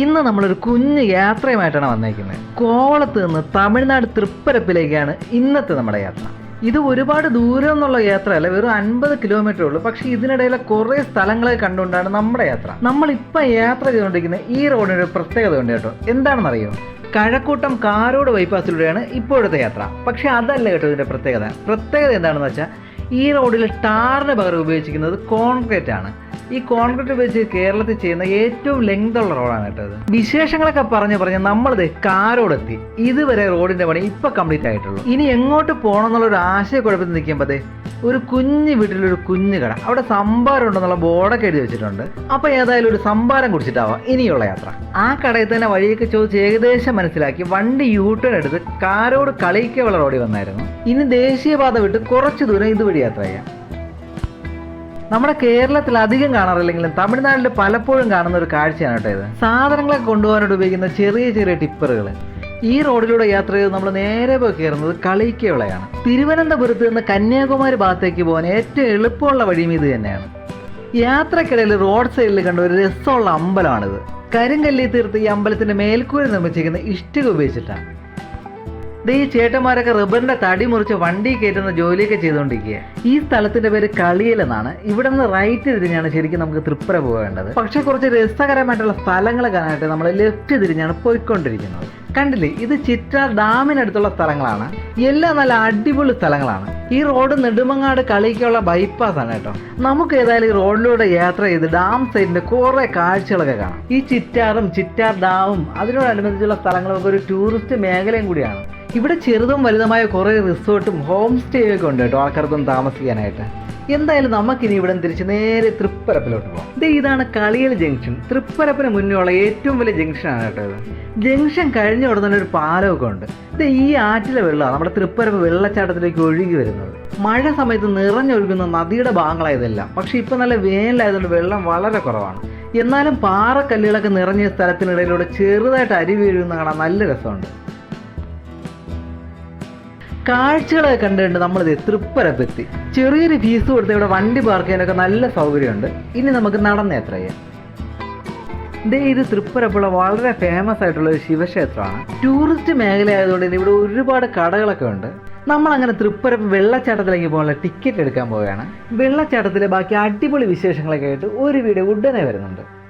ഇന്ന് നമ്മളൊരു കുഞ്ഞു യാത്രയുമായിട്ടാണ് വന്നേക്കുന്നത്. കോവളത്ത് നിന്ന് തമിഴ്നാട് തൃപ്പരപ്പിലേക്കാണ് ഇന്നത്തെ നമ്മുടെ യാത്ര. ഇത് ഒരുപാട് ദൂരം എന്നുള്ള യാത്രയല്ല വെറും അൻപത് കിലോമീറ്റർ ഉള്ളൂ. പക്ഷെ ഇതിനിടയിലെ കുറേ സ്ഥലങ്ങളെ കണ്ടുകൊണ്ടാണ് നമ്മുടെ യാത്ര. നമ്മൾ ഇപ്പം യാത്ര ചെയ്തുകൊണ്ടിരിക്കുന്ന ഈ റോഡിന് ഒരു പ്രത്യേകത ഉണ്ട് കേട്ടോ. എന്താണെന്നറിയോ? കഴക്കൂട്ടം കാരോട് ബൈപ്പാസിലൂടെയാണ് ഇപ്പോഴത്തെ യാത്ര. പക്ഷെ അതല്ല കേട്ടോ ഇതിന്റെ പ്രത്യേകത. പ്രത്യേകത എന്താണെന്ന് വെച്ചാൽ ഈ റോഡിൽ ടാറിന് പകരം ഉപയോഗിച്ചിരിക്കുന്നത് കോൺക്രീറ്റ് ആണ്. ഈ കോൺക്രീറ്റ് ഉപയോഗിച്ച് കേരളത്തിൽ ചെയ്യുന്ന ഏറ്റവും ലെങ്ത് ഉള്ള റോഡാണ് കേട്ടത് വിശേഷങ്ങളൊക്കെ പറഞ്ഞു പറഞ്ഞ് നമ്മളിത് കാരോടെത്തി. ഇതുവരെ റോഡിന്റെ പണി ഇപ്പൊ കംപ്ലീറ്റ് ആയിട്ടുള്ളൂ. ഇനി എങ്ങോട്ട് പോകണം എന്നുള്ള ഒരു ആശയക്കുഴപ്പത്തിൽ നിൽക്കുമ്പോഴേ ഒരു കുഞ്ഞു വീട്ടിലൊരു കുഞ്ഞു കട. അവിടെ സംഭാരം ഉണ്ടെന്നുള്ള ബോർഡൊക്കെ എഴുതി വെച്ചിട്ടുണ്ട്. അപ്പൊ ഏതായാലും ഒരു സംഭാരം കുടിച്ചിട്ടാവാം ഇനിയുള്ള യാത്ര. ആ കടയിൽ തന്നെ വഴിയൊക്കെ ചോദിച്ച് ഏകദേശം മനസ്സിലാക്കി വണ്ടി യൂട്ടേൺ എടുത്ത് കാരോട് കളിക്കവള റോഡിൽ വന്നായിരുന്നു. ഇനി ദേശീയപാത വിട്ട് കുറച്ച് ദൂരം ഇതുവഴി യാത്ര ചെയ്യാം. നമ്മുടെ കേരളത്തിൽ അധികം കാണാറില്ലെങ്കിലും തമിഴ്നാട്ടിൽ പലപ്പോഴും കാണുന്ന ഒരു കാഴ്ചയാണ് കേട്ടോ ഇത്. സാധനങ്ങളൊക്കെ കൊണ്ടുപോകാനായിട്ട് ഉപയോഗിക്കുന്ന ചെറിയ ചെറിയ ടിപ്പറുകൾ ഈ റോഡിലൂടെ യാത്ര ചെയ്ത് നമ്മൾ നേരെ പോയി കയറുന്നത് കളിക്കവിളയാണ്. തിരുവനന്തപുരത്ത് നിന്ന് കന്യാകുമാരി ഭാഗത്തേക്ക് പോകാൻ ഏറ്റവും എളുപ്പമുള്ള വഴിയും ഇത് തന്നെയാണ്. യാത്രക്കിടയിൽ റോഡ് സൈഡിൽ കണ്ട ഒരു രസമുള്ള അമ്പലമാണിത്. കരിങ്കല്ലി തീർത്ത് ഈ അമ്പലത്തിന്റെ മേൽക്കൂര നിർമ്മിച്ചിരിക്കുന്ന ഇഷ്ടിക ഉപയോഗിച്ചിട്ടാണ്. ഈ ചേട്ടന്മാരൊക്കെ റബ്ബറിന്റെ തടി മുറിച്ച് വണ്ടി കയറ്റുന്ന ജോലിയൊക്കെ ചെയ്തുകൊണ്ടിരിക്കുക ഈ സ്ഥലത്തിന്റെ പേര് കളിയൽ എന്നാണ്. ഇവിടെ നിന്ന് റൈറ്റ് തിരിഞ്ഞാണ് ശരിക്കും നമുക്ക് തൃപ്പുര പോകേണ്ടത്. പക്ഷെ കുറച്ച് രസകരമായിട്ടുള്ള സ്ഥലങ്ങൾ കാണാനായിട്ട് നമ്മൾ ലെഫ്റ്റ് തിരിഞ്ഞാണ് പോയിക്കൊണ്ടിരിക്കുന്നത്. കണ്ടില്ലേ? ഇത് ചിറ്റാർ ഡാമിനടുത്തുള്ള സ്ഥലങ്ങളാണ്. എല്ലാം നല്ല അടിപൊളി സ്ഥലങ്ങളാണ്. ഈ റോഡ് നെടുമങ്ങാട് കളിക്കുള്ള ബൈപ്പാസ് ആണ് കേട്ടോ. നമുക്ക് ഏതായാലും ഈ റോഡിലൂടെ യാത്ര ചെയ്ത് ഡാം സൈഡിന്റെ കുറെ കാഴ്ചകളൊക്കെ കാണാം. ഈ ചിറ്റാറും ചിറ്റാർ ഡാമും അതിനോടനുബന്ധിച്ചുള്ള സ്ഥലങ്ങളും ഒക്കെ ഒരു ടൂറിസ്റ്റ് മേഖലയും കൂടിയാണ്. ഇവിടെ ചെറുതും വലുതുമായ കുറേ റിസോർട്ടും ഹോം സ്റ്റേയൊക്കെ ഉണ്ട് കേട്ടോ ആൾക്കാർക്കൊന്നും താമസിക്കാനായിട്ട്. എന്തായാലും നമുക്കിനി ഇവിടെ തിരിച്ച് നേരെ തൃപ്പരപ്പിലോട്ട് പോകാം ഇത് ഇതാണ് കളിയൽ ജംഗ്ഷൻ. തൃപ്പരപ്പിന് മുന്നേ ഉള്ള ഏറ്റവും വലിയ ജംഗ്ഷനാണ് കേട്ടോ ഇത്. ജംഗ്ഷൻ കഴിഞ്ഞ ഉടനെ തന്നെ ഒരു പാലമൊക്കെ ഉണ്ട്. ഇത് ഈ ആറ്റിലെ വെള്ളമാണ് നമ്മുടെ തൃപ്പരപ്പ് വെള്ളച്ചാട്ടത്തിലേക്ക് ഒഴുകി വരുന്നത്. മഴ സമയത്ത് നിറഞ്ഞൊഴുകുന്ന നദിയുടെ ഭാഗങ്ങളായതെല്ലാം. പക്ഷെ ഇപ്പൊ നല്ല വേനലായതുകൊണ്ട് വെള്ളം വളരെ കുറവാണ്. എന്നാലും പാറക്കല്ലുകളൊക്കെ നിറഞ്ഞ സ്ഥലത്തിനിടയിലൂടെ ചെറുതായിട്ട് അരി വീഴുന്ന കാണാൻ നല്ല രസമുണ്ട്. കാഴ്ചകളൊക്കെ കണ്ടുകൊണ്ട് നമ്മളിത് തൃപ്പരപ്പെത്തി. ചെറിയൊരു ഫീസ് കൊടുത്ത് ഇവിടെ വണ്ടി പാർക്ക് ചെയ്യാനൊക്കെ നല്ല സൗകര്യമുണ്ട്. ഇനി നമുക്ക് നടന്ന് യാത്ര ചെയ്യാം? ദേ ഇത് തൃപ്പരപ്പുള്ള വളരെ ഫേമസ് ആയിട്ടുള്ള ഒരു ശിവക്ഷേത്രമാണ്. ടൂറിസ്റ്റ് മേഖല ആയതുകൊണ്ട് തന്നെ ഇവിടെ ഒരുപാട് കടകളൊക്കെ ഉണ്ട്. നമ്മൾ അങ്ങനെ തൃപ്പരപ്പ് വെള്ളച്ചാട്ടത്തിലേക്ക് പോകാനുള്ള ടിക്കറ്റ് എടുക്കാൻ പോവുകയാണ്. വെള്ളച്ചാട്ടത്തിലെ ബാക്കി അടിപൊളി വിശേഷങ്ങളൊക്കെ ആയിട്ട് ഒരു വീഡിയോ ഉടനെ വരുന്നുണ്ട്.